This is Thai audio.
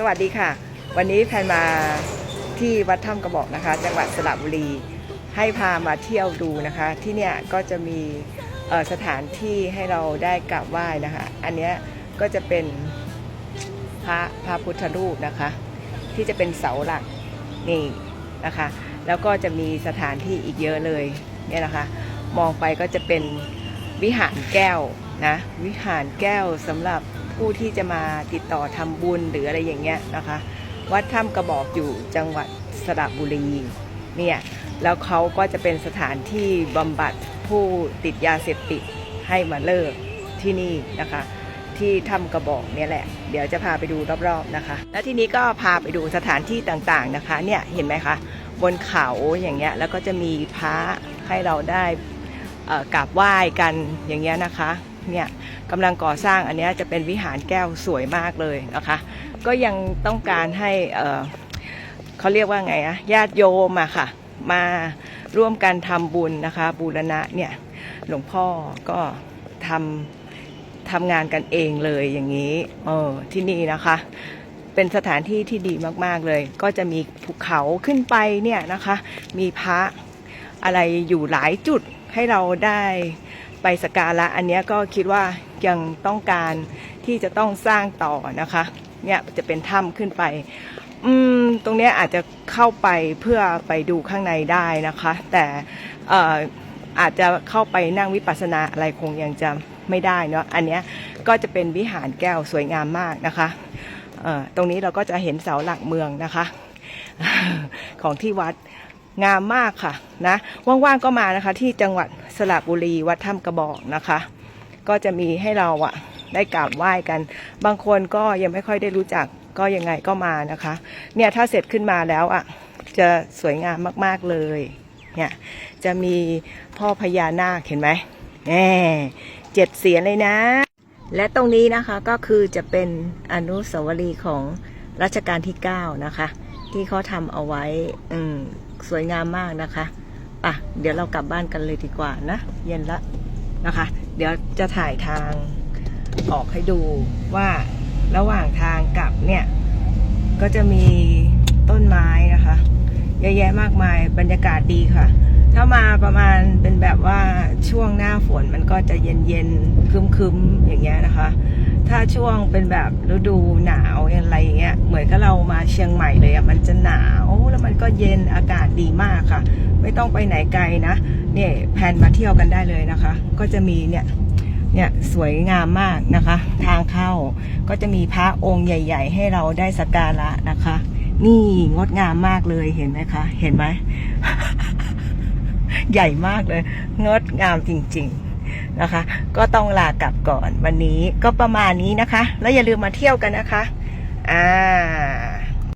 สวัสดีค่ะ วันนี้แพนมาที่วัดถ้ำกระบอกนะคะ จังหวัดสระบุรี ให้พามาเที่ยวดูนะคะ ที่เนี่ยก็จะมีสถานที่ให้เราได้กราบไหว้นะคะ อันเนี้ยก็จะเป็นพระพระพุทธรูปนะคะ ที่จะเป็นเสาหลักนี่นะคะ แล้วก็จะมีสถานที่อีกเยอะเลยเนี่ยนะคะ มองไปก็จะเป็นวิหารแก้วนะวิหารแก้วสำหรับ ผู้ที่จะมาติดต่อทำบุญหรืออะไรอย่างเงี้ยนะคะ วัดถ้ำกระบอกอยู่จังหวัดสระบุรีเนี่ยแล้วเขาก็จะเป็นสถานที่บำบัดผู้ติดยาเสพติดให้มาเลิกที่นี่นะคะ ที่ถ้ำกระบอกเนี่ยแหละ เดี๋ยวจะพาไปดูรอบๆนะคะ แล้วทีนี้ก็พาไปดูสถานที่ต่างๆนะคะเนี่ยเห็นไหมคะบนเขาอย่างเงี้ยแล้วก็จะมีพระให้เราได้กราบไหว้กันอย่างเงี้ยนะคะ เนี่ยกำลังก่อสร้างอันนี้จะเป็นวิหารแก้วสวยมากเลยนะคะ ก็ยังต้องการให้เเขาเรียกว่าไงอะญาติโยมอะค่ะ มาร่วมกันทำบุญนะคะ บูรณะเนี่ยหลวงพ่อก็ทำทำงานกันเองเลยอย่างนี้เออที่นี่นะคะเป็นสถานที่ที่ดีมาก ๆ เลย ก็จะมีภูเขาขึ้นไปเนี่ยนะคะ มีพระอะไรอยู่หลายจุดให้เราได้ ไปสการะอันนี้ก็คิดว่ายังต้องการที่จะต้องสร้างต่อนะคะเนี่ยจะเป็นถ้ำขึ้นไป อืมตรงนี้อาจจะเข้าไปเพื่อไปดูข้างในได้นะคะ แต่เอ่ออาจจะเข้าไปนั่งวิปัสสนาอะไรคงยังจะไม่ได้เนาะอันเนี้ยก็จะเป็นวิหารแก้วสวยงามมากนะคะตรงนี้เราก็จะเห็นเสาหลักเมืองนะคะ ของที่วัด งามมากค่ะนะว่างๆก็มานะคะ ที่จังหวัดสระบุรีวัดถ้ำกระบอกนะคะ ก็จะมีให้เราอะได้กราบไหว้กัน บางคนก็ยังไม่ค่อยได้รู้จักก็ยังไงก็มานะคะ เนี่ยถ้าเสร็จขึ้นมาแล้วอะจะสวยงามมากๆเลยเนี่ยจะมีพ่อพญานาคเห็นไหมแหมเจ็ดเสียนเลยนะ และตรงนี้นะคะก็คือจะเป็นอนุสาวรีย์ของรัชกาลที่ 9 นะคะ ที่เขาทำเอาไว้อืม สวยงามมากนะคะป่ะเดี๋ยวเรากลับบ้านกันเลยดีกว่านะ เย็นละนะคะ เดี๋ยวจะถ่ายทางออกให้ดูว่าระหว่างทางกลับเนี่ย ก็จะมีต้นไม้นะคะ เยอะแยะมากมายบรรยากาศดีค่ะ ถ้ามาประมาณเป็นแบบว่าช่วงหน้าฝนมันก็จะเย็นเย็นๆคึมๆอย่างเงี้ยนะคะ ถ้าช่วงเป็นแบบฤดูหนาวอะไรอย่างเงี้ยเหมือนกับเรามาเชียงใหม่เลยอะมันจะหนาวแล้วมันก็เย็นอากาศดีมากค่ะ ไม่ต้องไปไหนไกลนะเนี่ยแผนมาเที่ยวกันได้เลยนะคะ ก็จะมีเนี่ยเนี่ยสวยงามมากนะคะ ทางเข้าก็จะมีพระองค์ใหญ่ ๆ ให้เราได้สักการะนะคะ นี่งดงามมากเลยเห็นไหมคะ เห็นไหม ใหญ่มากเลย งดงามจริง ๆนะคะ ก็ต้องลากลับก่อนวันนี้ก็ประมาณนี้นะคะ แล้วอย่าลืมมาเที่ยวกันนะคะ อ่า